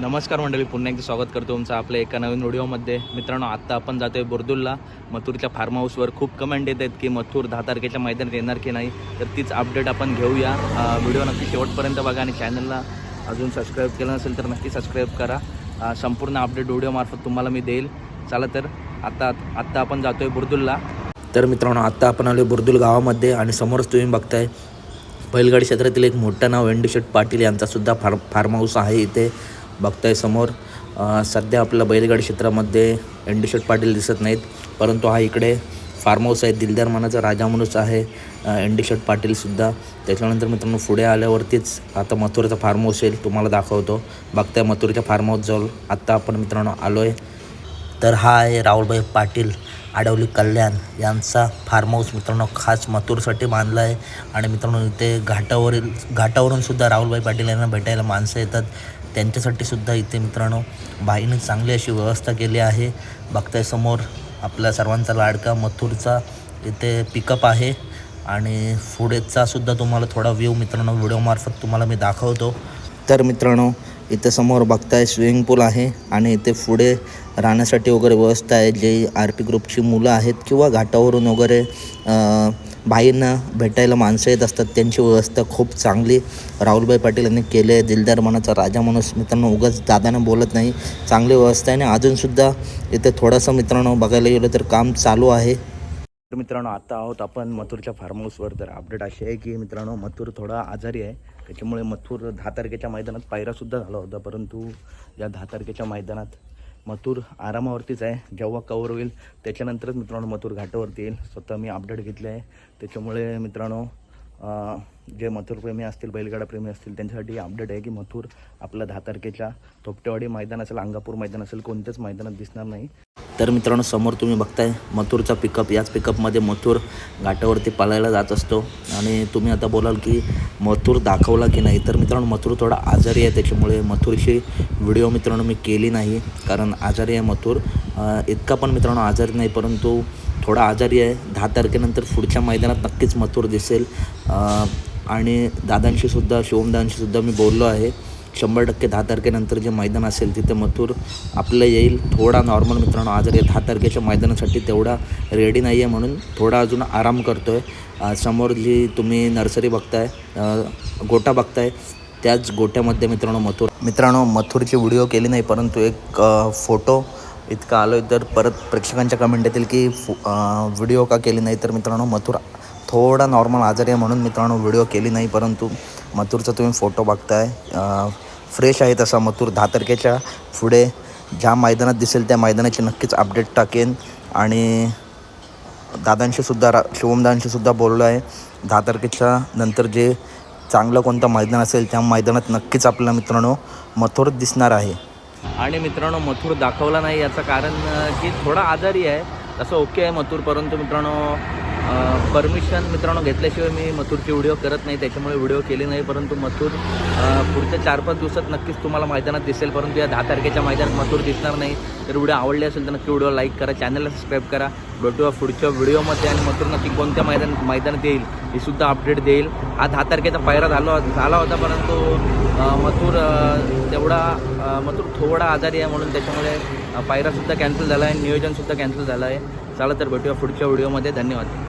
नमस्कार मंडळी पुन्हा एकदा स्वागत करतो तुमचं आपल्या एका नवीन व्हिडिओमध्ये. मित्रांनो आत्ता आपण जातोय बोर्दुलला. मथुरच्या फार्म हाऊसवर खूप कमेंट येत आहेत की मथुर दहा तारखेच्या मैदानात येणार की नाही तर तीच अपडेट आपण घेऊया. व्हिडिओ नक्की शेवटपर्यंत बघा आणि चॅनलला अजून सबस्क्राईब केलं नसेल तर नक्की सबस्क्राईब करा. संपूर्ण अपडेट व्हिडिओमार्फत तुम्हाला मी देईल. चला तर आत्ता आत्ता आपण जातोय बुर्दुलला. तर मित्रांनो आत्ता आपण आलो बुर्दुल गावामध्ये आणि समोरच तुम्ही बघताय बैलगाडी क्षेत्रातील एक मोठं नाव एंडीशेट पाटील यांचासुद्धा फार फार्म हाऊस आहे इथे. बघताय समोर. सध्या आपल्या बैलगाडी क्षेत्रामध्ये एंडीशेट पाटील दिसत नाहीत परंतु हा इकडे फार्म हाऊस आहे दिलदार मानाचा राजा माणूस आहे एंडीशेट पाटीलसुद्धा त्याच्यानंतर मित्रांनो पुढे आल्यावरतीच आता मथुरचा फार्म हाऊस येईल तुम्हाला दाखवतो. बघताय मथुरच्या फार्म हाऊस जवळ आत्ता आपण मित्रांनो आलो आहे तर हा आहे राहुलभाई पाटील आडवली कल्याण यांचा फार्म हाऊस मित्रांनो खास मथुरसाठी बांधला आहे. आणि मित्रांनो इथे घाटावरील घाटावरून सुद्धा राहुलभाई पाटील यांना भेटायला माणसं येतात. त्यांच्यासाठी सुद्धा इथे मित्रांनो बाईने चांगली अशी व्यवस्था केली आहे. बघताय समोर आपल्या सर्वांचा लाडका मथुरचा इथे पिकअप आहे. आणि पुढेचा सुद्धा तुम्हाला थोडा व्ह्यू मित्रांनो व्हिडिओमार्फत तुम्हाला मी दाखवतो. तर मित्रांनो इथे समोर बघताय स्विमिंग पूल आहे आणि इथे पुढे राहण्यासाठी वगैरे व्यवस्था आहे. जे आर पी ग्रुपची मुलं आहेत किंवा घाटावरून वगैरे अं, भाईंना भेटायला माणसं येत असतात. त्यांची व्यवस्था खूप चांगली राहुलभाई पाटील यांनी केली आहे. दिलदार मनाचा राजा माणूस मित्रांनो उगाच दादानं बोलत नाही. चांगली व्यवस्था आहे आणि अजूनसुद्धा इथे थोडंसं मित्रांनो बघायला गेलं तर काम चालू आहे. तर मित्रांनो आता आहोत आपण मथुरच्या फार्म हाऊसवर तर अपडेट अशी आहे की मित्रांनो मथुर थोडा आजारी आहे. त्याच्यामुळे मथुर दहा तारखेच्या मैदानात पायरासुद्धा झाला होता. परंतु या दहा तारखेच्या मैदानात मथुर आरामावरतीच आहे. जेव्हा कवर होईल त्याच्यानंतरच मित्रांनो मथुर घाटावरती येईल. स्वतः मी अपडेट घेतले आहे. त्याच्यामुळे मित्रांनो जे मथुरप्रेमी असतील बैलगाडाप्रेमी असतील त्यांच्यासाठी अपडेट आहे की मथुर आपल्या दहा तारखेच्या थोपटेवाडी मैदान असेल अंगापूर मैदान असेल कोणत्याच मैदानात दिसणार नाही. तर मित्रांनो समोर तुम्ही बघताय मथुरचा पिकअप याच पिकअपमध्ये मथुर घाटावरती पालायला जात असतो. आणि तुम्ही आता बोलाल की मथुर दाखवला की नाही. तर मित्रांनो मथुर थोडा आजारी आहे त्याच्यामुळे मथुरशी व्हिडिओ मित्रांनो मी केली नाही. कारण आजारी आहे मथुर. इतका पण मित्रांनो आजारी नाही परंतु थोडा आजारी आहे. दहा तारखेनंतर पुढच्या मैदानात नक्कीच मथुर दिसेल. आणि दादांशीसुद्धा शिवमदांशीसुद्धा मी बोललो आहे. शंभर टक्के दहा तारखेनंतर जे मैदान असेल तिथे मथुर आपलं येईल. थोडा नॉर्मल मित्रांनो आज आहे दहा तारखेच्या मैदानासाठी तेवढा रेडी नाही आहे म्हणून थोडा अजून आराम करतो आहे समोर जी तुम्ही नर्सरी बघताय गोटा बघताय त्याच गोट्यामध्ये मित्रांनो मथुर. मित्रांनो मथुरची व्हिडिओ केली नाही परंतु एक फोटो इतका आलो आहे तर परत प्रेक्षकांच्या कमेंट येतील की व्हिडिओ का केली नाही. तर मित्रांनो मथुर थोडा नॉर्मल आजारी आहे म्हणून मित्रांनो व्हिडिओ केली नाही परंतु मथुरचा तुम्ही फोटो बघताय. फ्रेश आहे तसा मथुर दहा तारखेच्या पुढे ज्या मैदानात दिसेल त्या मैदानाची नक्कीच अपडेट टाकेन. आणि दादांशीसुद्धा रा शुभमदांशीसुद्धा बोललो आहे. दहा तारखेच्या नंतर जे चांगलं कोणतं मैदान असेल त्या मैदानात नक्कीच आपल्याला मित्रांनो मथुर दिसणार आहे. आणि मित्रांनो मथुर दाखवला नाही याचं कारण की थोडा आजारी आहे. तसं ओके आहे मथुर परंतु मित्रांनो परमिशन मित्रांनो घेतल्याशिवाय मी मथुरची व्हिडिओ करत नाही त्याच्यामुळे व्हिडिओ केली नाही परंतु मथुर पुढच्या चार पाच दिवसात नक्कीच तुम्हाला मैदानात दिसेल परंतु या दहा तारखेच्या मैदानात मथुर दिसणार नाही. तर व्हिडिओ आवडले असेल तर नक्की व्हिडिओ लाईक करा चॅनलला सबस्क्राईब करा. भेटूया पुढच्या व्हिडिओमध्ये आणि मथुर नक्की कोणत्या मैदान मैदानात येईल हे सुद्धा अपडेट देईल. हा दहा तारखेचा पायरा झाला झाला होता परंतु मथुर तेवढा मथुर थोडा आजारी आहे म्हणून त्याच्यामुळे पायरासुद्धा कॅन्सल झाला आहे नियोजनसुद्धा कॅन्सल झालं आहे. चला तर भेटूया पुढच्या व्हिडिओमध्ये धन्यवाद.